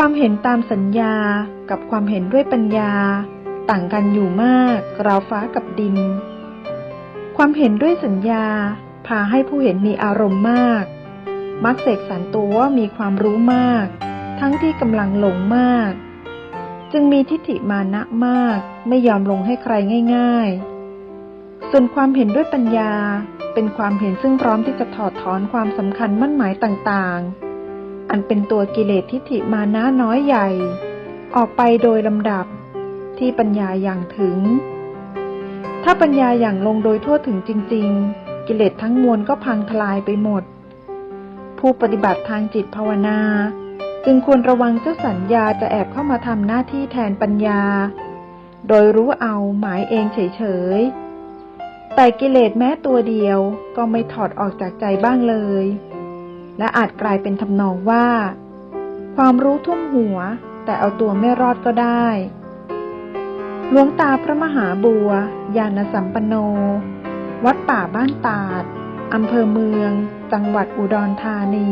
ความเห็นตามสัญญากับความเห็นด้วยปัญญา ต่างกันอยู่มากราวฟ้ากับดิน ความเห็นด้วยสัญญาพาให้ผู้เห็นมีอารมณ์มาก มักเสกสรรตัวว่ามีความรู้มาก ทั้งที่กำลังหลงมาก จึงมีทิฏฐิมานะมากไม่ยอมลงให้ใครง่าย ๆ ส่วนความเห็นด้วยปัญญาเป็นความเห็นซึ่งพร้อมที่จะถอดถอนความสำคัญมั่นหมายต่างๆ อันเป็นตัวกิเลสทิฏฐิมานะน้อยใหญ่ ออกไปโดยลำดับที่ปัญญาอย่างถึง ถ้าปัญญาอย่างลงโดยทั่วถึงจริง ๆ กิเลสทั้งมวลก็พังทลายไปหมด ผู้ปฏิบัติทางจิตภาวนา จึงควรระวังเจ้าสัญญาจะแอบเข้ามาทำหน้าที่แทนปัญญา โดยรู้เอาหมายเองเฉยๆแต่กิเลสแม้ตัวเดียวก็ไม่ถอดออกจากใจบ้างเลย และอาจกลายเป็นทำนองว่า ความรู้ทุ่มหัว แต่เอาตัวไม่รอดก็ได้หลวงตาพระมหาบัวยานสัมปันโน วัดป่าบ้านตาด อำเภอเมือง จังหวัดอุดรธานี